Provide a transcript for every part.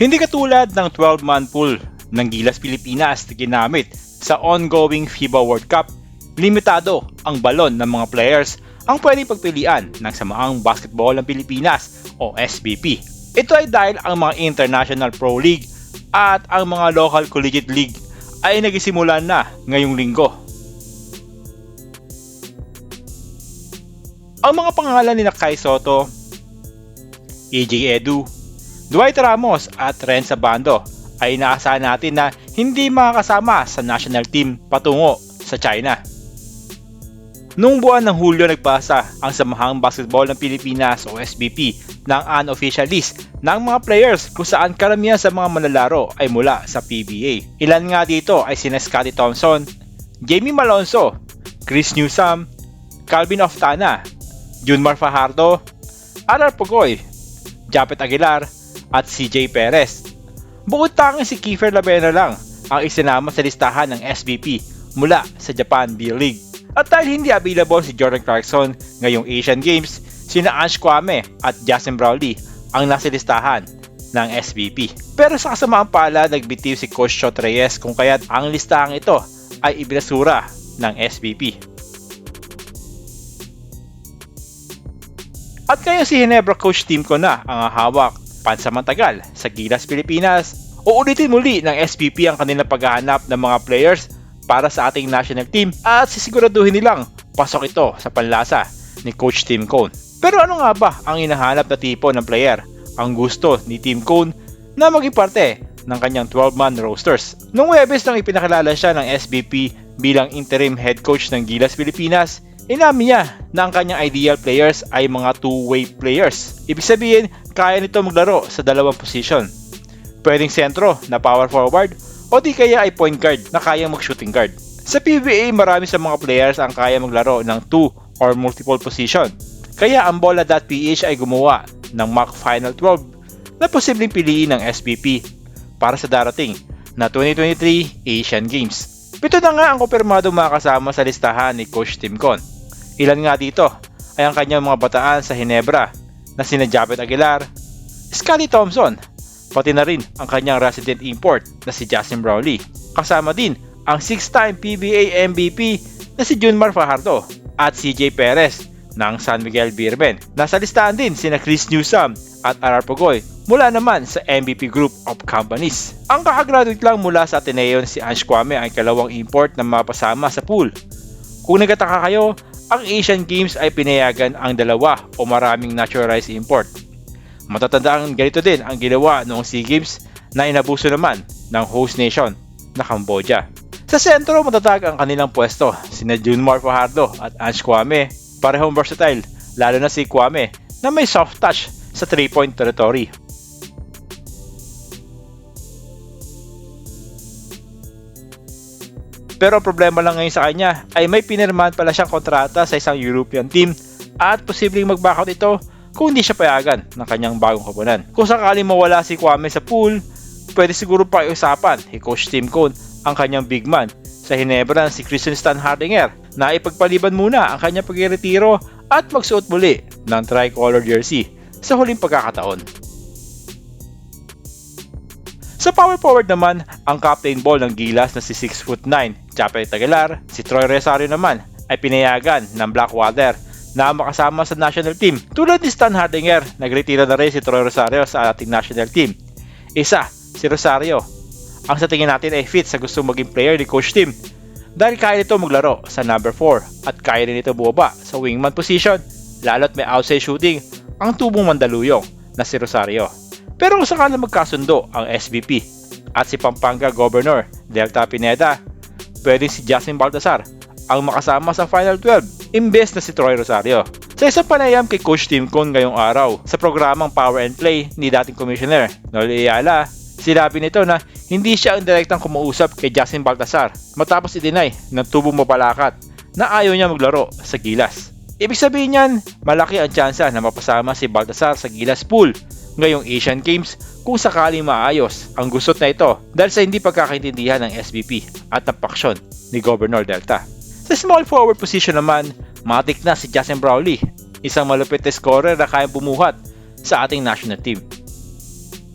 Hindi katulad ng 12-man pool ng Gilas Pilipinas na ginamit sa ongoing FIBA World Cup, limitado ang balon ng mga players ang pwedeng pagpilian ng Samaang Basketball ng Pilipinas o SBP. Ito ay dahil ang mga International Pro League at ang mga Local Collegiate League ay nagisimula na ngayong linggo. Ang mga pangalan ni Kai Soto, EJ Edu, Dwight Ramos at Ren Sabando ay inaasahan natin na hindi makakasama sa national team patungo sa China. Noong buwan ng Hulyo nagpasa ang Samahang Basketball ng Pilipinas o SBP ng unofficial list ng mga players kung saan karamihan sa mga manlalaro ay mula sa PBA. Ilan nga dito ay sina Scotty Thompson, Jamie Malonzo, Chris Newsome, Calvin Oftana, Junmar Fajardo, Arar Pugoy, Japet Aguilar, at CJ Perez. Bukod tanging si Kiefer Labena lang ang isinama sa listahan ng SBP mula sa Japan Beer League. At dahil hindi available si Jordan Clarkson ngayong Asian Games, sina Ange Kwame at Justin Brownlee ang nasa listahan ng SBP. Pero sa kasamaang pala, nagbitiw si Coach Shot Reyes kung kaya't ang listahan ito ay ibinasura ng SBP. At ngayon si Hinebra Coach Team ko na ang hawak pansamantagal sa Gilas Pilipinas. Uulitin muli ng SPP ang kanilang paghahanap ng mga players para sa ating national team at sisiguraduhin nilang pasok ito sa panlasa ni Coach Tim Cone. Pero ano nga ba ang hinahanap na tipo ng player? Ang gusto ni Tim Cone na maging parte ng kanyang 12-man rosters. Noong Webes nang ipinakilala siya ng SBP bilang interim head coach ng Gilas Pilipinas, inamin niya na ang kanyang ideal players ay mga two-way players. Ibig sabihin, kaya nito maglaro sa dalawang position. Pwedeng sentro na power forward o di kaya ay point guard na kayang mag-shooting guard. Sa PBA, marami sa mga players ang kaya maglaro ng 2 or multiple position. Kaya ang Bola.ph ay gumawa ng mock Final 12 na posibleng piliin ng SPP para sa darating na 2023 Asian Games. Pito na nga ang kumpirmado mga kasama sa listahan ni Coach Tim Con. Ilan nga dito ay ang kanyang mga bataan sa Hinebra na sina Japet Aguilar, Scotty Thompson, pati na rin ang kanyang resident import na si Justin Brownlee. Kasama din ang 6-time PBA MVP na si Junmar Fajardo at CJ Perez ng San Miguel Beermen. Nasa listahan din sina Chris Newsom at Arar Pogoy mula naman sa MVP Group of Companies. Ang kakagraduate lang mula sa Ateneo si Ange Kwame ay kalawang import na mapasama sa pool. Kung nagataka kayo, ang Asian Games ay pinayagan ang dalawa o maraming naturalized import. Matatandaan ganito din ang ginawa noong SEA Games na inabuso naman ng host nation na Cambodia. Sa sentro matatag ang kanilang pwesto, sina Junmar Fajardo at Ange Kwame. Parehong versatile, lalo na si Kwame na may soft touch sa 3-point territory. Pero problema lang ngayon sa kanya ay may pinirmahan pala siyang kontrata sa isang European team at posibleng mag-backout ito kung hindi siya payagan ng kanyang bagong kapunan. Kung sakaling mawala si Kwame sa pool, pwede siguro pa iusapan ni Coach Tim Cone ang kanyang big man sa Hinebra si Christian Stan Hardinger na ipagpaliban muna ang kanyang pagretiro at magsuot muli ng tricolor jersey sa huling pagkakataon. Sa power forward naman, ang captain ball ng Gilas na si 6'9 Chapel Tagalar, si Troy Rosario naman ay pinayagan ng Blackwater na makasama sa national team. Tulad ni Stan Hardinger, nagretira na rin si Troy Rosario sa ating national team. Isa, si Rosario, ang sa tingin natin ay fit sa gusto maging player ni Coach Tim dahil kaya nito maglaro sa number 4 at kaya rin ito bumaba sa wingman position lalo't may outside shooting ang tubong mandaluyong na si Rosario. Pero kung sakala magkasundo ang SVP at si Pampanga Governor Delta Pineda, pwedeng si Justin Baltasar ang makasama sa Final 12 imbes na si Troy Rosario. Sa isang panayam kay Coach Tim Cone ngayong araw sa programang Power and Play ni dating Commissioner Noli Ayala, sinabi nito na hindi siya ang direktang kumuusap kay Justin Baltasar matapos i-deny ng tubong mapalakat na ayaw niya maglaro sa Gilas. Ibig sabihin niyan, malaki ang tsansa na mapasama si Baltasar sa Gilas Pool ngayong Asian Games kung sakaling maayos ang gusot na ito dahil sa hindi pagkakaintindihan ng SBP at ng paksyon ni Governor Delta. Sa small forward position naman, matik na si Justin Brownlee, isang malupit na scorer na kayang bumuhat sa ating national team.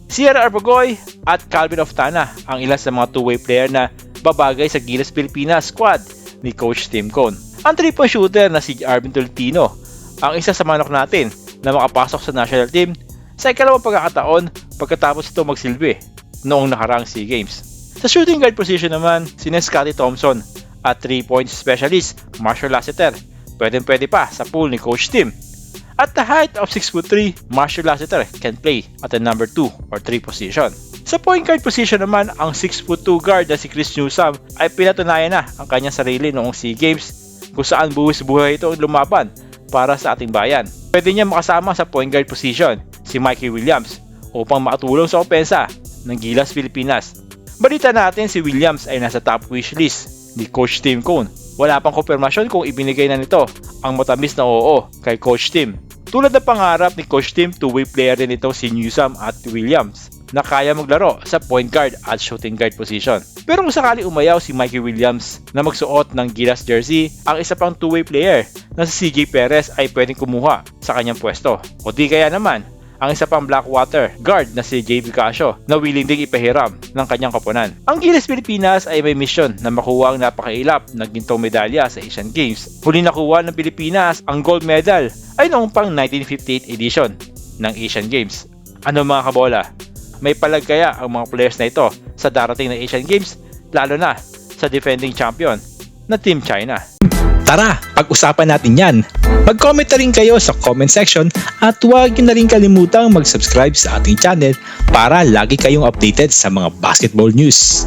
Sierra Arbagoy at Calvin Oftana ang ilan sa mga two-way player na babagay sa Gilas Pilipinas squad ni Coach Tim Cone. Ang 3-point shooter na si Arvin Tolentino ang isa sa manok natin na makapasok sa national team sa ikalawang pagkakataon pagkatapos ito magsilbi noong nakaraang SEA Games. Sa shooting guard position naman, si Scotty Thompson at 3-point specialist Marshall Lasseter. Pwede pwede pa sa pool ni Coach Tim. At the height of 6'3", Marshall Lasseter can play at the number 2 or 3 position. Sa point guard position naman, ang 6'2 guard na si Chris Newsom ay pinatunayan na ang kanyang sarili noong SEA Games kung saan buwis buhay ito lumaban para sa ating bayan. Pwede niya makasama sa point guard position si Mikey Williams upang makatulong sa opensa ng Gilas Pilipinas. Balita natin si Williams ay nasa top wish list ni Coach Tim Cone. Wala pang konfirmasyon kung ibinigay na nito ang matamis na oo kay Coach Tim. Tulad ng pangarap ni Coach Tim, two-way player din ito si Newsom at Williams na kaya maglaro sa point guard at shooting guard position. Pero kung sakali umayaw si Mikey Williams na magsuot ng Gilas jersey, ang isa pang two-way player na si CJ Perez ay pwedeng kumuha sa kanyang pwesto. O di kaya naman, ang isa pang Blackwater guard na si JB Casio na willing ding ipahiram ng kanyang kapunan. Ang Gilas Pilipinas ay may misyon na makuha ang napakailap na gintong medalya sa Asian Games. Huli nakuha ng Pilipinas ang gold medal ay noong pang 1958 edition ng Asian Games. Ano mga kabola? May palag kaya ang mga players na ito sa darating na Asian Games lalo na sa defending champion na Team China. Tara, pag-usapan natin yan. Mag-comment na rin kayo sa comment section at huwag nyo na rin kalimutang mag-subscribe sa ating channel para lagi kayong updated sa mga basketball news.